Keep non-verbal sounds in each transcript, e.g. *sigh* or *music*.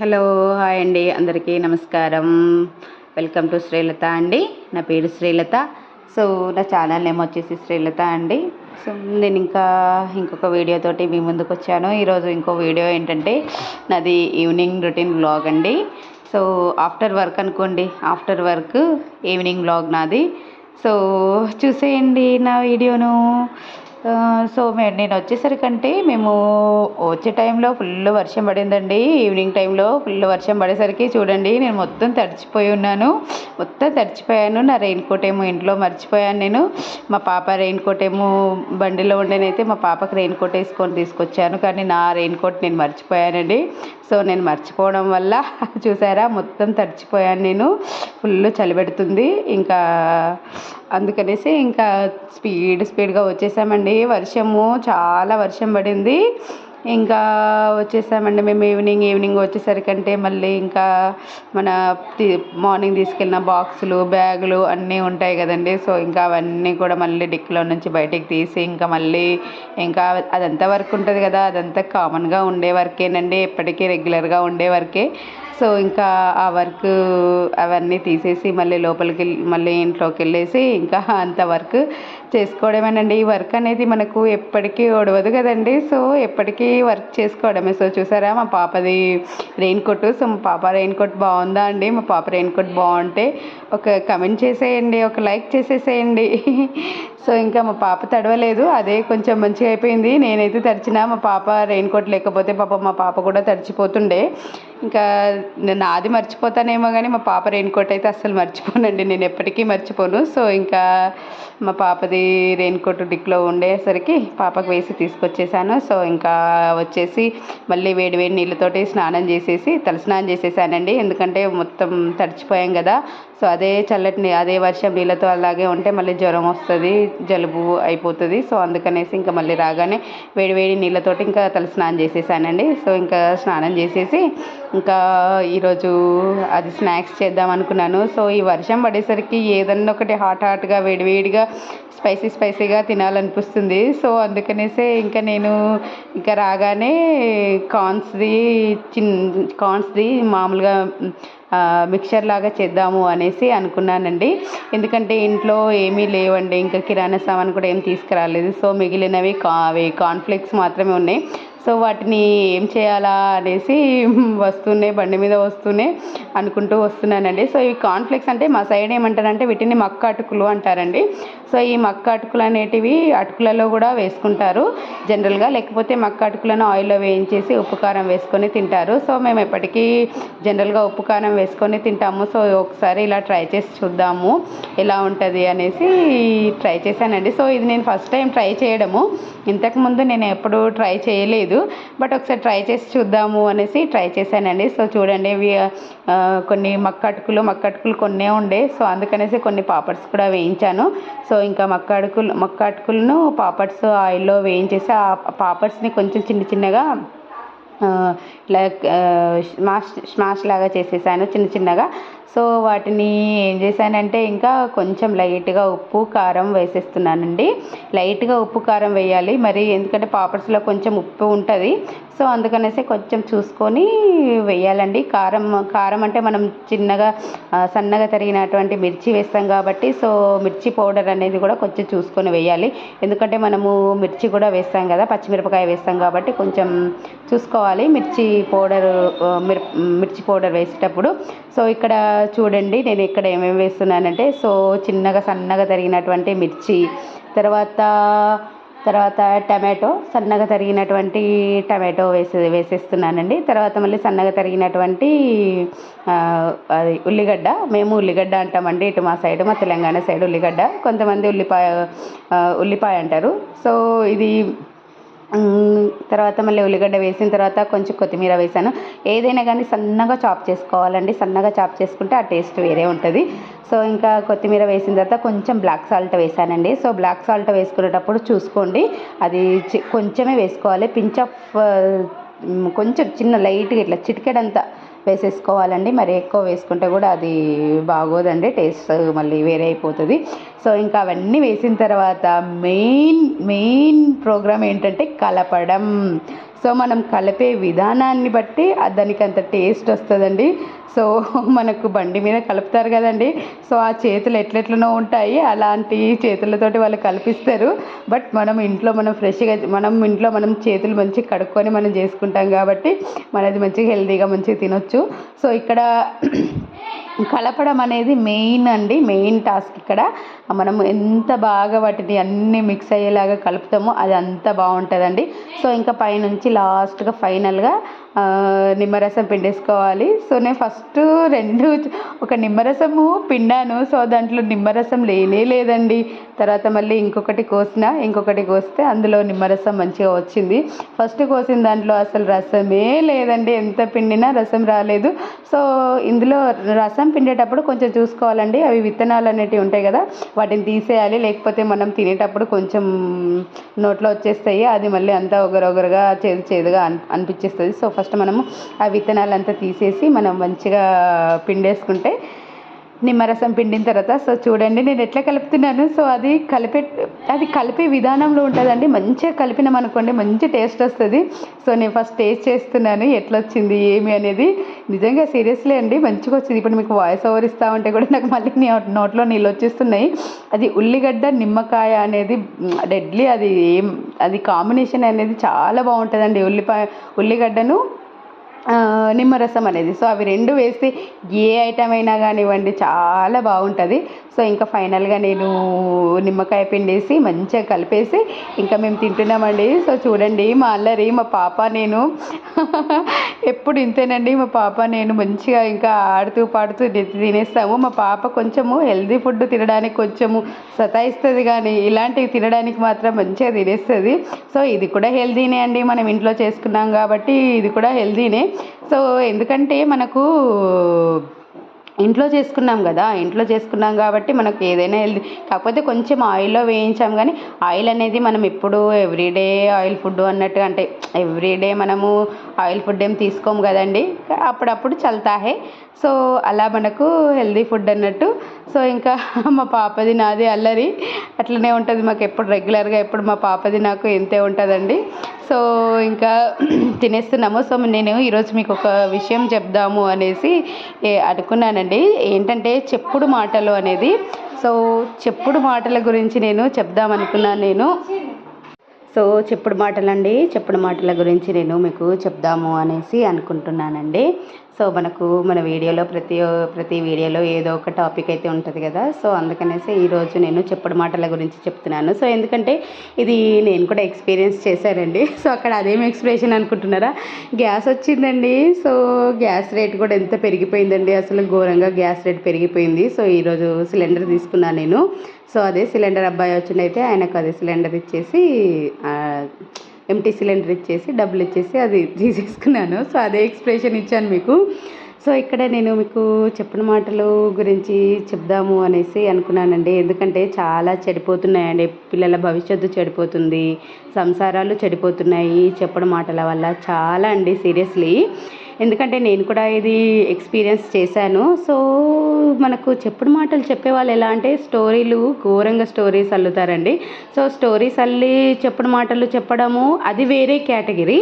Hello hi అండి. అందరికీ నమస్కారం. వెల్కమ్ టు శ్రీలత అండి. నా పేరు శ్రీలత. సో నా ఛానల్ నేమ్ వచ్చేసి శ్రీలత అండి. సో నేను ఇంకా ఇంకొక వీడియోతోటి మీ ముందుకు వచ్చాను. ఈరోజు ఇంకో వీడియో ఏంటంటే నాది ఈవినింగ్ రొటీన్ బ్లాగ్ అండి. సో ఆఫ్టర్ వర్క్ అనుకోండి. ఆఫ్టర్ వర్క్ ఈవినింగ్ బ్లాగ్ నాది. సో చూసేయండి నా వీడియోను సో నేను వచ్చేసరికంటే మేము వచ్చే టైంలో ఫుల్ వర్షం పడిందండి. ఈవినింగ్ టైంలో ఫుల్ వర్షం పడేసరికి చూడండి నేను మొత్తం తడిచిపోయి ఉన్నాను. మొత్తం తడిచిపోయాను. నా రెయిన్ కోట్ ఏమో ఇంట్లో మర్చిపోయాను నేను. మా పాప రెయిన్ కోట్ ఏమో బండిలో ఉండేనైతే మా పాపకి రెయిన్ కోట్ వేసుకొని తీసుకొచ్చాను. కానీ నా రెయిన్ కోట్ నేను మర్చిపోయానండి. సో నేను మర్చిపోవడం వల్ల *laughs* చూసారా మొత్తం తడిచిపోయాను నేను. ఫుల్ చలిపెడుతుంది ఇంకా అందుకనేసి ఇంకా స్పీడ్ స్పీడ్గా వచ్చేసామండి. వర్షము చాలా వర్షం పడింది. ఇంకా వచ్చేసామండి మేము ఈవినింగ్ ఈవినింగ్ వచ్చేసరికంటే మళ్ళీ ఇంకా మన మార్నింగ్ తీసుకెళ్ళిన బాక్సులు బ్యాగులు అన్నీ ఉంటాయి కదండి. సో ఇంకా అవన్నీ కూడా మళ్ళీ డిక్లో నుంచి బయటికి తీసి ఇంకా మళ్ళీ ఇంకా అదంతా వర్క్ ఉంటుంది కదా అదంతా కామన్గా ఉండే వర్కేనండి ఎప్పటికీ రెగ్యులర్గా ఉండే వర్కే సో ఇంకా ఆ వర్క్ అవన్నీ తీసేసి మళ్ళీ లోపలికి వెళ్ళి మళ్ళీ ఇంట్లోకి వెళ్ళేసి ఇంకా అంత వర్క్ చేసుకోవడమేనండి. ఈ వర్క్ అనేది మనకు ఎప్పటికీ ఓడవదు కదండి. సో ఎప్పటికీ వర్క్ చేసుకోవడమే. సో చూసారా మా పాపది రెయిన్ కోట్ సో మా పాప రెయిన్ కోట్ బాగుందా అండి? మా పాప రెయిన్ కోట్ బాగుంటే ఒక కమెంట్ చేసేయండి ఒక లైక్ చేసేసేయండి. సో ఇంకా మా పాప తడవలేదు. అదే కొంచెం మంచిగా అయిపోయింది. నేనైతే తడిచినా మా పాప రెయిన్ కోట్ లేకపోతే పాప మా పాప కూడా తడిచిపోతుండే. ఇంకా నేను నాది మర్చిపోతానేమో కానీ మా పాప రెయిన్ కోట్ అయితే అస్సలు మర్చిపోనండి. నేను ఎప్పటికీ మర్చిపోను. సో ఇంకా మా పాపది రెయిన్ కోట్ డిక్లో ఉండేసరికి పాపకు వేసి తీసుకొచ్చేసాను. సో ఇంకా వచ్చేసి మళ్ళీ వేడి వేడి నీళ్ళతోటి స్నానం చేసేసి తల స్నానం చేసేసానండి. ఎందుకంటే మొత్తం తడిచిపోయాం కదా. సో అదే చల్లటి అదే వర్షం నీళ్ళతో అలాగే ఉంటే మళ్ళీ జ్వరం వస్తుంది జలుబు అయిపోతుంది. సో అందుకనేసి ఇంకా మళ్ళీ రాగానే వేడివేడి నీళ్ళతోటి ఇంకా తల స్నానం చేసేసానండి. సో ఇంకా స్నానం చేసేసి ఇంకా ఈరోజు అది స్నాక్స్ చేద్దాం అనుకున్నాను. సో ఈ వర్షం పడేసరికి ఏదన్నా ఒకటి హాట్ హాట్గా వేడివేడిగా స్పైసీ స్పైసీగా తినాలనిపిస్తుంది. సో అందుకనేసే ఇంకా నేను ఇంకా రాగానే కార్న్స్ది చిన్ కార్న్స్ది మామూలుగా మిక్చర్ లాగా చేద్దాము అనేసి అనుకున్నానండి. ఎందుకంటే ఇంట్లో ఏమీ లేవండి. ఇంకా కిరాణా సామాన్ కూడా ఏం తీసుకురాలేదు. సో మిగిలినవి కా అవి కాన్ఫ్లెక్స్ మాత్రమే ఉన్నాయి. సో వాటిని ఏం చేయాలా అనేసి వస్తూనే బండి మీద వస్తూనే అనుకుంటూ వస్తున్నానండి. సో ఈ కాన్ఫ్లెక్స్ అంటే మా సైడ్ ఏమంటారంటే వీటిని మక్క అటుకులు అంటారండి. సో ఈ మక్క అటుకులు అనేటివి అటుకులలో కూడా వేసుకుంటారు జనరల్గా. లేకపోతే మక్క అటుకులను ఆయిల్లో వేయించేసి ఉప్పు కారం వేసుకొని తింటారు. సో మేము ఎప్పటికీ జనరల్గా ఉప్పు కారం వేసుకొని తింటాము. సో ఒకసారి ఇలా ట్రై చేసి చూద్దాము ఎలా ఉంటుంది అనేసి ట్రై చేశానండి. సో ఇది నేను ఫస్ట్ టైం ట్రై చేయడము. ఇంతకుముందు నేను ఎప్పుడు ట్రై చేయలేదు. బట్ ఒకసారి ట్రై చేసి చూద్దాము అనేసి ట్రై చేశానండి. సో చూడండి ఇవి కొన్ని మక్క అటుకులు మక్క అటుకులు కొన్నే ఉండే. సో అందుకనేసి కొన్ని పాపడ్స్ కూడా వేయించాను. సో ఇంకా మక్క అటుకులు మక్క అటుకులను పాపడ్స్ ఆయిల్లో వేయించేసి ఆ పాపడ్స్ని కొంచెం చిన్న చిన్నగా ఇలా లైక్ స్మాష్ స్మాష్ లాగా చేసేసాను చిన్న చిన్నగా. సో వాటిని ఏం చేశానంటే ఇంకా కొంచెం లైట్గా ఉప్పు కారం వేసేస్తున్నానండి. లైట్గా ఉప్పు కారం వేయాలి. మరి ఎందుకంటే పాపడ్స్లో కొంచెం ఉప్పు ఉంటుంది. సో అందుకనేసి కొంచెం చూసుకొని వేయాలండి కారం కారం అంటే మనం చిన్నగా సన్నగా తరిగినటువంటి మిర్చి వేస్తాం కాబట్టి సో మిర్చి పౌడర్ అనేది కూడా కొంచెం చూసుకొని వేయాలి ఎందుకంటే మనము మిర్చి కూడా వేస్తాం కదా పచ్చిమిరపకాయ వేస్తాం కాబట్టి కొంచెం చూసుకోవాలి. మిర్చి పౌడర్ మిర్ మిర్చి పౌడర్ వేసేటప్పుడు సో ఇక్కడ చూడండి నేను ఇక్కడ ఏమేమి వేస్తున్నానంటే సో చిన్నగా సన్నగా తరిగినటువంటి మిర్చి తర్వాత తర్వాత టమాటో సన్నగా తరిగినటువంటి టమాటో వేసే వేసేస్తున్నానండి. తర్వాత మళ్ళీ సన్నగా తరిగినటువంటి అది ఉల్లిగడ్డ మేము ఉల్లిగడ్డ అంటామండి ఇటు మా సైడ్ మా తెలంగాణ సైడ్ ఉల్లిగడ్డ. కొంతమంది ఉల్లిపాయ ఉల్లిపాయ అంటారు. సో ఇది తర్వాత మళ్ళీ ఉల్లిగడ్డ వేసిన తర్వాత కొంచెం కొత్తిమీర వేసాను. ఏదైనా కానీ సన్నగా చాప్ చేసుకోవాలండి. సన్నగా చాప్ చేసుకుంటే ఆ టేస్ట్ వేరే ఉంటుంది. సో ఇంకా కొత్తిమీర వేసిన తర్వాత కొంచెం బ్లాక్ సాల్ట్ వేసానండి. సో బ్లాక్ సాల్ట్ వేసుకునేటప్పుడు చూసుకోండి. అది చి- కొంచెమే వేసుకోవాలి. పించ్ ఆఫ్ కొంచెం చిన్న లైట్గా ఇట్లా చిటికెడంతా వేసేసుకోవాలండి. మరి ఎక్కువ వేసుకుంటే కూడా అది బాగోదండి. టేస్ట్ మళ్ళీ వేరే అయిపోతుంది. సో ఇంకా అవన్నీ వేసిన తర్వాత మెయిన్ మెయిన్ ప్రోగ్రామ్ ఏంటంటే కలపడం. సో మనం కలిపే విధానాన్ని బట్టి దానికి అంత టేస్ట్ వస్తుందండి. సో *laughs* మనకు బండి మీద కలుపుతారు కదండి. సో ఆ చేతులు ఎట్లెట్లనో ఉంటాయి. అలాంటి చేతులతోటి వాళ్ళు కల్పిస్తారు. బట్ మనం ఇంట్లో మనం ఫ్రెష్గా మనం ఇంట్లో మనం చేతులు మంచిగా కడుక్కొని మనం చేసుకుంటాం కాబట్టి మనది మంచిగా హెల్తీగా మంచిగా తినొచ్చు. సో ఇక్కడ కలపడం అనేది మెయిన్ అండి మెయిన్ టాస్క్ ఇక్కడ. మనం ఎంత బాగా వాటిని అన్నీ మిక్స్ అయ్యేలాగా కలుపుతామో అది అంత బాగుంటుందండి. సో ఇంకా పైనుంచి లాస్ట్గా ఫైనల్గా నిమ్మరసం పిండేసుకోవాలి. సో నేను ఫస్ట్ రెండు ఒక నిమ్మరసము పిండాను. సో దాంట్లో నిమ్మరసం లేనే లేదండి. తర్వాత మళ్ళీ ఇంకొకటి కోసిన ఇంకొకటి కోస్తే అందులో నిమ్మరసం మంచిగా వచ్చింది. ఫస్ట్ కోసిన దాంట్లో అసలు రసమే లేదండి. ఎంత పిండినా రసం రాలేదు. సో ఇందులో రసం పిండేటప్పుడు కొంచెం చూసుకోవాలండి. అవి విత్తనాలు అనేటివి ఉంటాయి కదా వాటిని తీసేయాలి. లేకపోతే మనం తినేటప్పుడు కొంచెం నోట్లో వచ్చేస్తాయి. అది మళ్ళీ అంతా ఒగరొగరుగా చేదు చేదుగా అని అనిపించేస్తుంది సో ఫస్ట్ ఫస్ట్ మనము ఆ విత్తనాలంతా తీసేసి మనం మంచిగా పిండేసుకుంటే నిమ్మరసం పిండిన తర్వాత సో చూడండి నేను ఎట్లా కలుపుతున్నాను. సో అది కలిపే అది కలిపే విధానంలో ఉంటుందండి. మంచిగా కలిపినాం అనుకోండి మంచి టేస్ట్ వస్తుంది. సో నేను ఫస్ట్ టేస్ట్ చేస్తున్నాను ఎట్లా వచ్చింది ఏమి అనేది. నిజంగా సీరియస్లీ అండి మంచిగా వచ్చింది ఇప్పుడు మీకు వాయిస్ ఓవర్ ఇస్తా ఉంటే కూడా నాకు మళ్ళీ నీ- నోట్లో నీళ్ళు వచ్చేస్తున్నాయి. అది ఉల్లిగడ్డ నిమ్మకాయ అనేది డెడ్లీ అది ఏం అది కాంబినేషన్ అనేది చాలా బాగుంటుందండి. ఉల్లిపాయ ఉల్లిగడ్డను నిమ్మరసం అనేది. సో అవి రెండు వేసి ఏ ఐటమ్ అయినా కానివ్వండి చాలా బాగుంటుంది. సో ఇంకా ఫైనల్గా నేను నిమ్మకాయ పిండేసి మంచిగా కలిపేసి ఇంకా మేము తింటున్నామండి. సో చూడండి మా అల్లరి మా పాప నేను. *laughs* ఎప్పుడు ఇంతేనండి మా పాప నేను మంచిగా ఇంకా ఆడుతూ పాడుతూ తినేస్తాము. మా పాప కొంచెము హెల్దీ ఫుడ్ తినడానికి కొంచెము సతాయిస్తుంది కానీ ఇలాంటివి తినడానికి మాత్రం మంచిగా తినేస్తుంది. సో ఇది కూడా హెల్దీనే అండి మనం ఇంట్లో చేసుకున్నాం కాబట్టి ఇది కూడా హెల్దీనే సో ఎందుకంటే మనకు ఇంట్లో చేసుకున్నాం కదా ఇంట్లో చేసుకున్నాం కాబట్టి మనకు ఏదైనా హెల్దీ కాకపోతే కొంచెం ఆయిల్లో వేయించాం కానీ ఆయిల్ అనేది మనం ఎప్పుడు ఎవ్రీడే ఆయిల్ ఫుడ్ అన్నట్టు అంటే ఎవ్రీడే మనము ఆయిల్ ఫుడ్ ఏం తీసుకోము కదండి. అప్పుడప్పుడు చల్తాహే. సో అలా మనకు హెల్దీ ఫుడ్ అన్నట్టు. సో ఇంకా *laughs* మా పాపది నాది అల్లరి. అట్లనే ఉంటుంది మాకు ఎప్పుడు రెగ్యులర్గా ఎప్పుడు మా పాపది నాకు ఎంతే ఉంటుందండి. సో ఇంకా *clears throat* తినేస్తున్నాము. సో నేను ఈరోజు మీకు ఒక విషయం చెప్దాము అనేసి అనుకున్నానండి. ఏంటంటే చెప్పుడు మాటలు అనేది. సో చెప్పుడు మాటల గురించి నేను చెప్దాం అనుకున్నాను నేను. సో చెప్పుడు మాటలండి. చెప్పుడు మాటల గురించి నేను మీకు చెప్దాము అనేసి అనుకుంటున్నానండి. సో మనకు మన వీడియోలో ప్రతి ప్రతి వీడియోలో ఏదో ఒక టాపిక్ అయితే ఉంటుంది కదా. సో అందుకనేసి ఈరోజు నేను చెప్పడం మాటల గురించి చెప్తున్నాను. సో ఎందుకంటే ఇది నేను కూడా ఎక్స్పీరియన్స్ చేశానండి. *laughs* సో అక్కడ అదేం ఎక్స్ప్రెషన్ అనుకుంటున్నారా? గ్యాస్ వచ్చిందండి. సో గ్యాస్ రేట్ కూడా ఎంత పెరిగిపోయిందండి. అసలు ఘోరంగా గ్యాస్ రేట్ పెరిగిపోయింది. సో ఈరోజు సిలిండర్ తీసుకున్నాను నేను. సో అదే సిలిండర్ అబ్బాయి వచ్చిండైతే ఆయనకు అదే సిలిండర్ ఇచ్చేసి ఎంటీ సిలిండర్ ఇచ్చేసి డబ్బులు ఇచ్చేసి అది తీసేసుకున్నాను. సో అదే ఎక్స్ప్రెషన్ ఇచ్చాను మీకు. సో ఇక్కడ నేను మీకు చెప్పిన మాటలు గురించి చెప్దాము అనేసి అనుకున్నానండి. ఎందుకంటే చాలా చెడిపోతున్నాయండి. పిల్లల భవిష్యత్తు చెడిపోతుంది. సంసారాలు చెడిపోతున్నాయి. చెప్పడం మాటల వల్ల చాలా అండి సీరియస్లీ ఎందుకంటే నేను కూడా ఇది ఎక్స్పీరియన్స్ చేశాను. సో మనకు చెప్పుడు మాటలు చెప్పే వాళ్ళు ఎలా అంటే స్టోరీలు ఘోరంగా స్టోరీస్ అల్లుతారండి. సో స్టోరీస్ అల్లి చెప్పుడు మాటలు చెప్పడము అది వేరే కేటగిరీ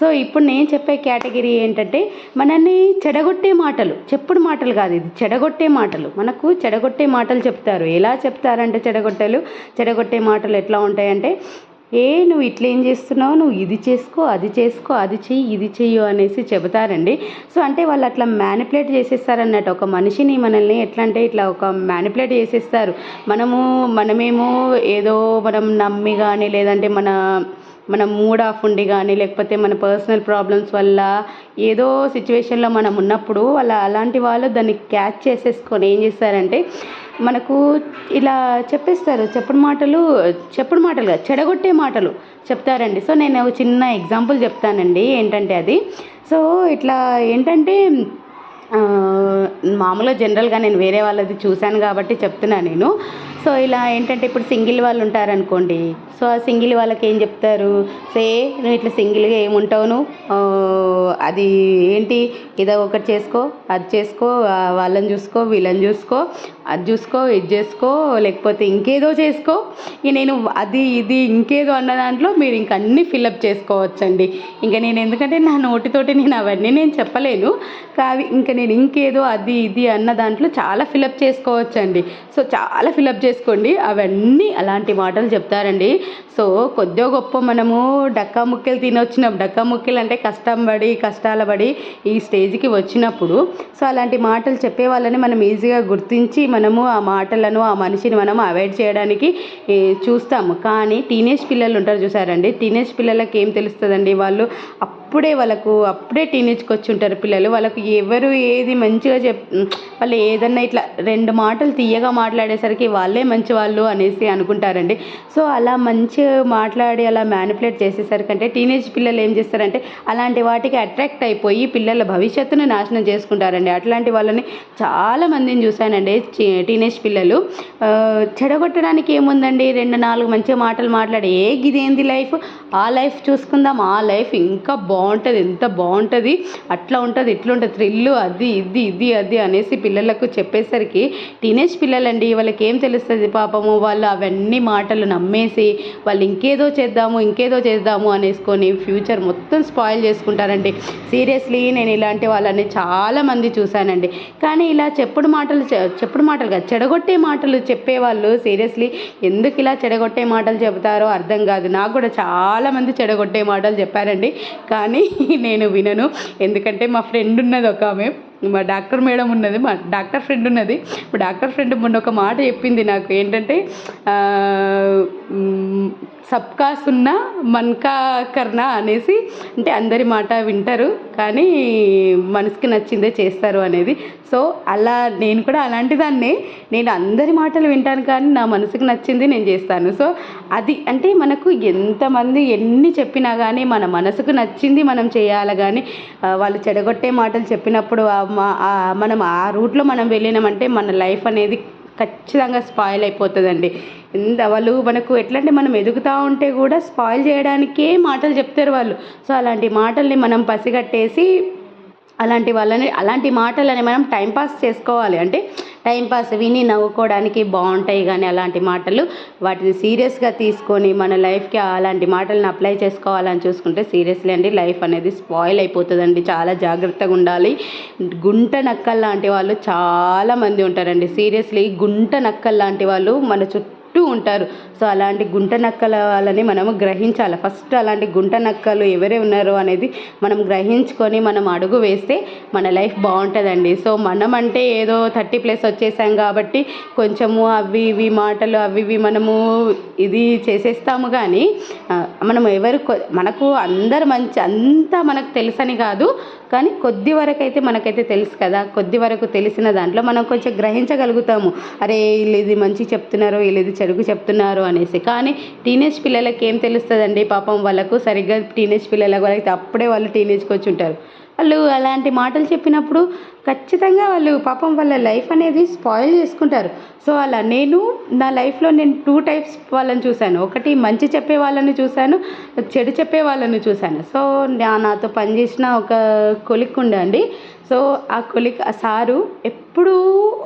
సో ఇప్పుడు నేను చెప్పే కేటగిరీ ఏంటంటే మనల్ని చెడగొట్టే మాటలు చెప్పుడు మాటలు కాదు ఇది చెడగొట్టే మాటలు. మనకు చెడగొట్టే మాటలు చెప్తారు. ఎలా చెప్తారంటే చెడగొట్టలు? చెడగొట్టే మాటలు ఎట్లా ఉంటాయంటే ఏ నువ్వు ఇట్లా ఏం చేస్తున్నావు? నువ్వు ఇది చేసుకో అది చేసుకో అది చెయ్యి ఇది చెయ్యు అనేసి చెబుతారండి. సో అంటే వాళ్ళు అట్లా మ్యానిపులేట్ చేసేస్తారన్నట్టు. ఒక మనిషిని మనల్ని ఎట్లా అంటే ఇట్లా ఒక మ్యానిపులేట్ చేసేస్తారు. మనము మనమేమో ఏదో మనం నమ్మి కానీ లేదంటే మన మన మూడ్ ఆఫ్ ఉండి కానీ లేకపోతే మన పర్సనల్ ప్రాబ్లమ్స్ వల్ల ఏదో సిచ్యువేషన్లో మనం ఉన్నప్పుడు వాళ్ళ అలాంటి వాళ్ళు దాన్ని క్యాచ్ చేసేసుకొని ఏం చేస్తారంటే మనకు ఇలా చెప్పేస్తారు. చెప్పుడు మాటలు చెప్పుడు మాటలు కాదు చెడగొట్టే మాటలు చెప్తారండి. సో నేను ఒక చిన్న ఎగ్జాంపుల్ చెప్తానండి. ఏంటంటే అది. సో ఇట్లా ఏంటంటే మామూలుగా జనరల్గా నేను వేరే వాళ్ళది చూశాను కాబట్టి చెప్తున్నా నేను. సో ఇలా ఏంటంటే ఇప్పుడు సింగిల్ వాళ్ళు ఉంటారనుకోండి సో ఆ సింగిల్ వాళ్ళకి ఏం చెప్తారు? సే నువ్వు ఇట్లా సింగిల్గా ఏముంటావు నువ్వు? అది ఏంటి? ఏదో ఒకటి చేసుకో అది చేసుకో వాళ్ళని చూసుకో వీళ్ళని చూసుకో అది చూసుకో ఇది చేసుకో లేకపోతే ఇంకేదో చేసుకో. ఇక నేను అది ఇది ఇంకేదో అన్న దాంట్లో మీరు ఇంక అన్నీ ఫిల్అప్ చేసుకోవచ్చండి. ఇంకా నేను ఎందుకంటే నా నోటితోటి నేను అవన్నీ నేను చెప్పలేను. కావి ఇంకా నేను ఇంకేదో అది ఇది అన్న దాంట్లో చాలా ఫిలప్ చేసుకోవచ్చండి. సో చాలా ఫిలప్ చేసుకోండి. అవన్నీ అలాంటి మాటలు చెప్తారండి. సో కొద్దిగా గొప్ప మనము డక్కా ముక్కలు తినొచ్చినాం. డక్కా ముక్కలు అంటే కష్టం పడి కష్టాల పడి ఈ స్టేజ్కి వచ్చినప్పుడు. సో అలాంటి మాటలు చెప్పే వాళ్ళని మనం ఈజీగా గుర్తించి మనము ఆ మాటలను ఆ మనిషిని మనం అవాయిడ్ చేయడానికి చూస్తాము. కానీ టీనేజ్ పిల్లలు ఉంటారు చూసారండి. టీనేజ్ పిల్లలకి ఏం తెలుస్తుందండి? వాళ్ళు అప్పుడే వాళ్ళకు అప్పుడే టీనేజ్కి వచ్చి ఉంటారు పిల్లలు. వాళ్ళకు ఎవరు ఏది మంచిగా చెప్ వాళ్ళు ఏదన్నా ఇట్లా రెండు మాటలు తీయగా మాట్లాడేసరికి వాళ్ళే మంచి వాళ్ళు అనేసి అనుకుంటారండి. సో అలా మంచిగా మాట్లాడి అలా మ్యానిపులేట్ చేసేసరికి అంటే టీనేజ్ పిల్లలు ఏం చేస్తారంటే అలాంటి వాటికి అట్రాక్ట్ అయిపోయి పిల్లల భవిష్యత్తును నాశనం చేసుకుంటారండి. అట్లాంటి వాళ్ళని చాలా మందిని చూశానండి టీనేజ్ పిల్లలు. చెడగొట్టడానికి ఏముందండి? రెండు నాలుగు మంచి మాటలు మాట్లాడి ఏ గిదేంది లైఫ్? ఆ లైఫ్ చూసుకుందాం ఆ లైఫ్ ఇంకా బాగుంటుంది ఎంత బాగుంటుంది అట్లా ఉంటుంది ఇట్లా ఉంటుంది థ్రిల్లు అది ఇది ఇది అది అనేసి పిల్లలకు చెప్పేసరికి టీనేజ్ పిల్లలండి వాళ్ళకి ఏం తెలుస్తుంది పాపము వాళ్ళు అవన్నీ మాటలు నమ్మేసి వాళ్ళు ఇంకేదో చేద్దాము ఇంకేదో చేద్దాము అనేసుకొని ఫ్యూచర్ మొత్తం స్పాయిల్ చేసుకుంటారండి. సీరియస్లీ నేను ఇలాంటి వాళ్ళని చాలామంది చూశానండి. కానీ ఇలా చెప్పుడు మాటలు చెప్పుడు మాటలు కాదు చెడగొట్టే మాటలు చెప్పేవాళ్ళు సీరియస్లీ ఎందుకు ఇలా చెడగొట్టే మాటలు చెబుతారో అర్థం కాదు. నాకు కూడా చాలామంది చెడగొట్టే మాటలు చెప్పారండి. కానీ నేను వినను. ఎందుకంటే మా ఫ్రెండ్ ఉన్నది ఒక ఆమె మా డాక్టర్ మేడం ఉన్నది మా డాక్టర్ ఫ్రెండ్ ఉన్నది. మా డాక్టర్ ఫ్రెండ్ మొన్న ఒక మాట చెప్పింది నాకు. ఏంటంటే సబ్కా సున్నా మన్కా కర్ణ అనేసి అంటే అందరి మాట వింటారు కానీ మనసుకి నచ్చిందే చేస్తారు అనేది. సో అలా నేను కూడా అలాంటి దాన్నే నేను అందరి మాటలు వింటాను కానీ నా మనసుకు నచ్చింది నేను చేస్తాను. సో అది అంటే మనకు ఎంతమంది ఎన్ని చెప్పినా కానీ మన మనసుకు నచ్చింది మనం చేయాలి కానీ వాళ్ళు చెడగొట్టే మాటలు చెప్పినప్పుడు మనం ఆ రూట్లో మనం వెళ్ళినామంటే మన లైఫ్ అనేది ఖచ్చితంగా స్పాయిల్ అయిపోతుందండి. ఎంత వాళ్ళు మనకు ఎట్లా అంటే మనం ఎదుగుతూ ఉంటే కూడా స్పాయిల్ చేయడానికే మాటలు చెప్తారు వాళ్ళు. సో అలాంటి మాటల్ని మనం పసిగట్టేసి అలాంటి వాళ్ళని అలాంటి మాటలని మనం టైంపాస్ చేసుకోవాలి. అంటే టైంపాస్ విని నవ్వుకోవడానికి బాగుంటాయి కానీ అలాంటి మాటలు వాటిని సీరియస్గా తీసుకొని మన లైఫ్కి అలాంటి మాటలను అప్లై చేసుకోవాలని చూసుకుంటే సీరియస్లీ అండి లైఫ్ అనేది స్పాయిల్ అయిపోతుందండి. చాలా జాగ్రత్తగా ఉండాలి. గుంట నక్కల్ లాంటి వాళ్ళు చాలా మంది ఉంటారండి. సీరియస్లీ గుంట నక్కల్ లాంటి వాళ్ళు మన చుట్టూ ఉంటారు. సో అలాంటి గుంట నక్కల వాళ్ళని మనము గ్రహించాలి. ఫస్ట్ అలాంటి గుంట నక్కలు ఎవరే ఉన్నారో అనేది మనం గ్రహించుకొని మనం అడుగు వేస్తే మన లైఫ్ బాగుంటుందండి. సో మనం అంటే ఏదో థర్టీ ప్లస్ వచ్చేసాం కాబట్టి కొంచెము అవి ఇవి మాటలు అవి ఇవి మనము ఇది చేసేస్తాము కానీ మనం ఎవరు మనకు అందరు మంచి అంతా మనకు తెలుసని కాదు కానీ కొద్ది వరకు అయితే మనకైతే తెలుసు కదా. కొద్ది వరకు తెలిసిన దాంట్లో మనం కొంచెం గ్రహించగలుగుతాము. అరే వీళ్ళు ఇది మంచి చెప్తున్నారు వీళ్ళు ఇది చెడుగు చెప్తున్నారు అనేసి. కానీ టీనేజ్ పిల్లలకి ఏం తెలుస్తుందండి? పాపం వాళ్ళకు సరిగ్గా టీనేజ్ పిల్లలకు వాళ్ళకి అప్పుడే వాళ్ళు టీనేజ్కి వచ్చి ఉంటారు. వాళ్ళు అలాంటి మాటలు చెప్పినప్పుడు ఖచ్చితంగా వాళ్ళు పాపం వాళ్ళ లైఫ్ అనేది స్పాయిల్ చేసుకుంటారు. సో అలా నేను నా లైఫ్లో నేను టూ టైప్స్ వాళ్ళని చూశాను. ఒకటి మంచి చెప్పే వాళ్ళని చూశాను చెడు చెప్పే వాళ్ళని చూశాను. సో నా- నాతో పనిచేసిన ఒక కొలిక్ ఉండండి సో ఆ కొలిక్ ఆ సారు ఎప్పుడూ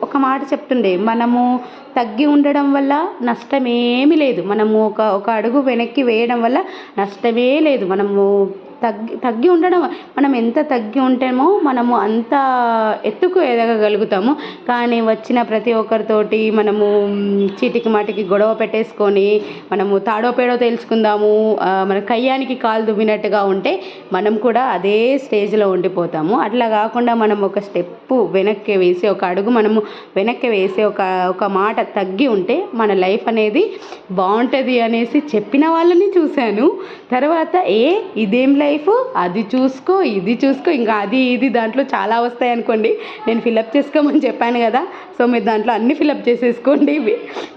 ఒక మాట చెప్తుండే మనము తగ్గి ఉండడం వల్ల నష్టమేమీ లేదు. మనము ఒక ఒక అడుగు వెనక్కి వేయడం వల్ల నష్టమే లేదు. మనము తగ్గి తగ్గి ఉండడం మనం ఎంత తగ్గి ఉంటామో మనము అంత ఎత్తుకు ఎదగగలుగుతాము. కానీ వచ్చిన ప్రతి ఒక్కరితోటి మనము చీటికి మాటికి గొడవ పెట్టేసుకొని మనము తాడో పేడో తెలుసుకుందాము మన కయ్యానికి కాలు దువ్వినట్టుగా ఉంటే మనం కూడా అదే స్టేజ్లో ఉండిపోతాము. అట్లా కాకుండా మనం ఒక స్టెప్ వెనక్కి వేసి ఒక అడుగు మనము వెనక్కి వేసి ఒక ఒక మాట తగ్గి ఉంటే మన లైఫ్ అనేది బాగుంటుంది అనేసి చెప్పిన వాళ్ళని చూశాను. తర్వాత ఏ ఇదేం లైఫ్? లైఫ్ అది చూసుకో ఇది చూసుకో ఇంకా అది ఇది దాంట్లో చాలా వస్తాయి అనుకోండి. నేను ఫిలప్ చేసుకోమని చెప్పాను కదా. సో మీరు దాంట్లో అన్ని ఫిలప్ చేసేసుకోండి.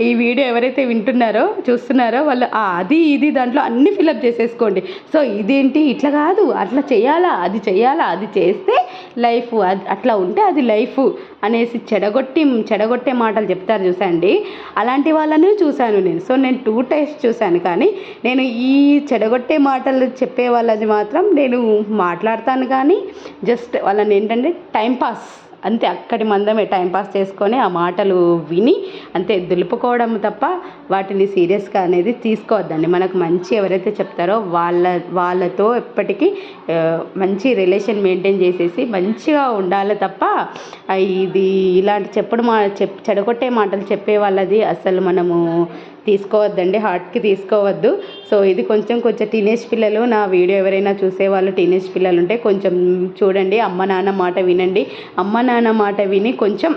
ఈ వీడియో ఎవరైతే వింటున్నారో చూస్తున్నారో వాళ్ళు అది ఇది దాంట్లో అన్ని ఫిలప్ చేసేసుకోండి. సో ఇదేంటి? ఇట్లా కాదు. అట్లా చేయాలా? అది చేయాలా? అది చేస్తే లైఫ్ అది అట్లా ఉంటే అది లైఫ్ అనేసి చెడగొట్టి చెడగొట్టే మాటలు చెప్తారు చూసండి. అలాంటి వాళ్ళని చూశాను నేను. సో నేను టూ టైప్స్ చూశాను. కానీ నేను ఈ చెడగొట్టే మాటలు చెప్పే వాళ్ళది మాత్రం మాత్రం నేను మాట్లాడతాను కానీ జస్ట్ వాళ్ళని ఏంటంటే టైంపాస్ అంతే అక్కడి మందమే టైంపాస్ చేసుకొని ఆ మాటలు విని అంతే దులుపుకోవడం తప్ప వాటిని సీరియస్గా అనేది తీసుకోవద్దండి. మనకు మంచి ఎవరైతే చెప్తారో వాళ్ళ వాళ్ళతో ఎప్పటికీ మంచి రిలేషన్ మెయింటైన్ చేసేసి మంచిగా ఉండాలి తప్ప ఇది ఇలాంటి చెప్పుడు మా చెప్ చెడగొట్టే మాటలు చెప్పే వాళ్ళది అసలు మనము తీసుకోవద్దండి హార్ట్కి తీసుకోవద్దు. సో ఇది కొంచెం కొంచెం టీనేజ్ పిల్లలు నా వీడియో ఎవరైనా చూసే వాళ్ళు టీనేజ్ పిల్లలు ఉంటే కొంచెం చూడండి అమ్మ నాన్న మాట వినండి. అమ్మ నాన్న మాట విని కొంచెం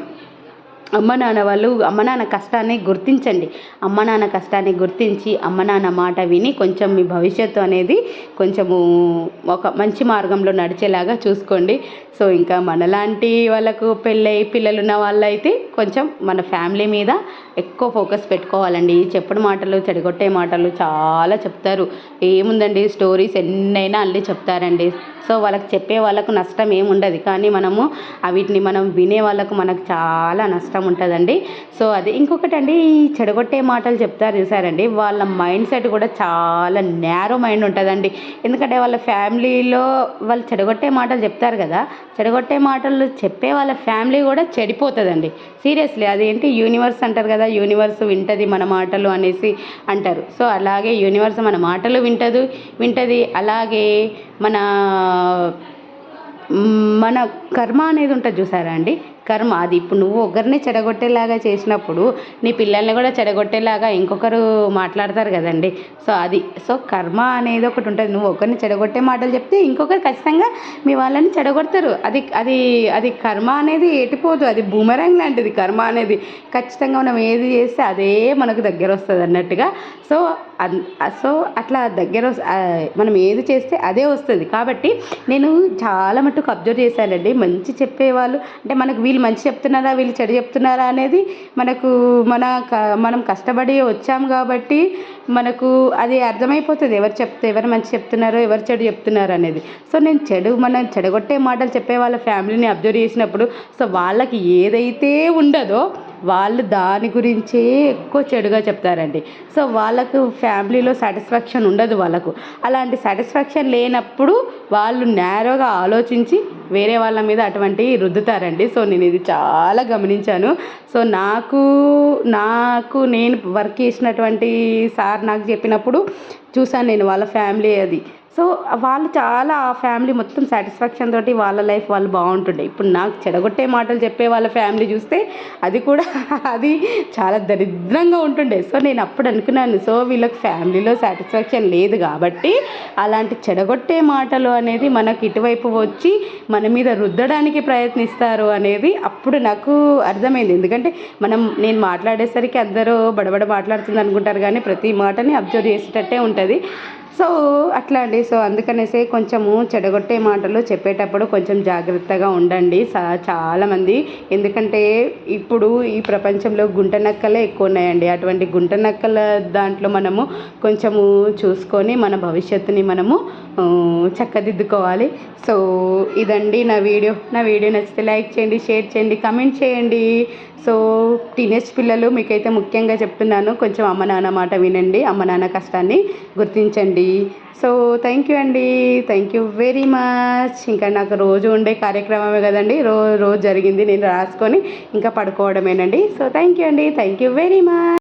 అమ్మ నాన్న వాళ్ళు అమ్మ నాన్న కష్టాన్ని గుర్తించండి. అమ్మ నాన్న కష్టాన్ని గుర్తించి అమ్మ నాన్న మాట విని కొంచెం మీ భవిష్యత్తు అనేది కొంచెము ఒక మంచి మార్గంలో నడిచేలాగా చూసుకోండి. సో ఇంకా మనలాంటి వాళ్ళకు పెళ్ళై పిల్లలు ఉన్న వాళ్ళైతే కొంచెం మన ఫ్యామిలీ మీద ఎక్కువ ఫోకస్ పెట్టుకోవాలండి. చెప్పుడు మాటలు చెడగొట్టే మాటలు చాలా చెప్తారు. ఏముందండి? స్టోరీస్ ఎన్నైనా అల్లి చెప్తారండి. సో వాళ్ళకి చెప్పే వాళ్ళకు నష్టం ఏముండదు కానీ మనము వీటిని మనం వినే వాళ్ళకు మనకు చాలా నష్టం ఉంటుందండి. సో అది ఇంకొకటి అండి ఈ చెడగొట్టే మాటలు చెప్తారు చూసారండి. వాళ్ళ మైండ్ సెట్ కూడా చాలా నేరో మైండ్ ఉంటుందండి. ఎందుకంటే వాళ్ళ ఫ్యామిలీలో వాళ్ళు చెడగొట్టే మాటలు చెప్తారు కదా. చెడగొట్టే మాటలు చెప్పే వాళ్ళ ఫ్యామిలీ కూడా చెడిపోతుందండి. సీరియస్లీ అదేంటి యూనివర్స్ అంటారు కదా యూనివర్స్ వింటది మన మాటలు అనేసి అంటారు. సో అలాగే యూనివర్స్ మన మాటలు వింటదు వింటది. అలాగే మన మన కర్మ అనేది ఉంటుంది చూసారా అండి? కర్మ. అది ఇప్పుడు నువ్వు ఒకరిని చెడగొట్టేలాగా చేసినప్పుడు నీ పిల్లల్ని కూడా చెడగొట్టేలాగా ఇంకొకరు మాట్లాడతారు కదండి. సో అది సో కర్మ అనేది ఒకటి ఉంటుంది. నువ్వు ఒకరిని చెడగొట్టే మాటలు చెప్తే ఇంకొకరు ఖచ్చితంగా మీ వాళ్ళని చెడగొడతారు. అది అది అది కర్మ అనేది ఎటుపోదు అది బూమరంగ్ లాంటిది కర్మ అనేది. ఖచ్చితంగా మనం ఏది చేస్తే అదే మనకు దగ్గర వస్తుంది అన్నట్టుగా. సో సో అట్లా దగ్గర మనం ఏది చేస్తే అదే వస్తుంది. కాబట్టి నేను చాలా మటుకు అబ్జర్వ్ చేశానండి. మంచి చెప్పేవాళ్ళు అంటే మనకు వీళ్ళు మంచి చెప్తున్నారా వీళ్ళు చెడు చెప్తున్నారా అనేది మనకు మన మనం కష్టపడి వచ్చాము కాబట్టి మనకు అది అర్థమైపోతుంది. ఎవరు చెప్తే ఎవరు మంచి చెప్తున్నారో ఎవరు చెడు చెప్తున్నారు అనేది. సో నేను చెడు మనం చెడగొట్టే మాటలు చెప్పే వాళ్ళ ఫ్యామిలీని అబ్జర్వ్ చేసినప్పుడు సో వాళ్ళకి ఏదైతే ఉండదో వాళ్ళు దాని గురించే ఎక్కువ చెడుగా చెప్తారండి. సో వాళ్ళకు ఫ్యామిలీలో సాటిస్ఫాక్షన్ ఉండదు వాళ్ళకు. అలాంటి సాటిస్ఫాక్షన్ లేనప్పుడు వాళ్ళు నేరోగా ఆలోచించి వేరే వాళ్ళ మీద అటువంటి రుద్దుతారండి. సో నేను ఇది చాలా గమనించాను. సో నాకు నాకు నేను వర్క్ చేసినటువంటి సార్ నాకు చెప్పినప్పుడు చూసాను నేను వాళ్ళ ఫ్యామిలీ అది. సో వాళ్ళు చాలా ఆ ఫ్యామిలీ మొత్తం సాటిస్ఫాక్షన్ తోటి వాళ్ళ లైఫ్ వాళ్ళు బాగుంటుండే. ఇప్పుడు నాకు చెడగొట్టే మాటలు చెప్పే వాళ్ళ ఫ్యామిలీ చూస్తే అది కూడా *laughs* అది చాలా దరిద్రంగా ఉంటుండే. సో నేను అప్పుడు అనుకున్నాను సో వీళ్ళకి ఫ్యామిలీలో సాటిస్ఫాక్షన్ లేదు కాబట్టి అలాంటి చెడగొట్టే మాటలు అనేది మనకి ఇటువైపు వచ్చి మన మీద రుద్దడానికి ప్రయత్నిస్తారు అనేది అప్పుడు నాకు అర్థమైంది. ఎందుకంటే మనం నేను మాట్లాడేసరికి అందరూ బడబడ మాట్లాడుతుంది అనుకుంటారు కానీ ప్రతి మాటని అబ్జర్వ్ చేసేటట్టే ఉంటుంది. సో అట్లా అండి. సో అందుకనేసే కొంచెము చెడగొట్టే మాటలు చెప్పేటప్పుడు కొంచెం జాగ్రత్తగా ఉండండి. చాలామంది ఎందుకంటే ఇప్పుడు ఈ ప్రపంచంలో గుంట నక్కలే ఎక్కువ ఉన్నాయండి అటువంటి గుంట నక్కల దాంట్లో మనము కొంచెము చూసుకొని మన భవిష్యత్తుని మనము చక్కదిద్దుకోవాలి. సో ఇదండి నా వీడియో. నా వీడియో నచ్చితే లైక్ చేయండి షేర్ చేయండి కమెంట్ చేయండి. సో టీనేజ్ పిల్లలు మీకైతే ముఖ్యంగా చెప్తున్నాను. కొంచెం అమ్మ నాన్న మాట వినండి అమ్మ నాన్న కష్టాన్ని గుర్తించండి. సో థ్యాంక్ యూ అండి. థ్యాంక్ యూ వెరీ మచ్ ఇంకా నాకు రోజు ఉండే కార్యక్రమమే కదండి. రో రోజు జరిగింది నేను రాసుకొని ఇంకా పడుకోవడమేనండి. సో థ్యాంక్ యూ అండి. Thank you very much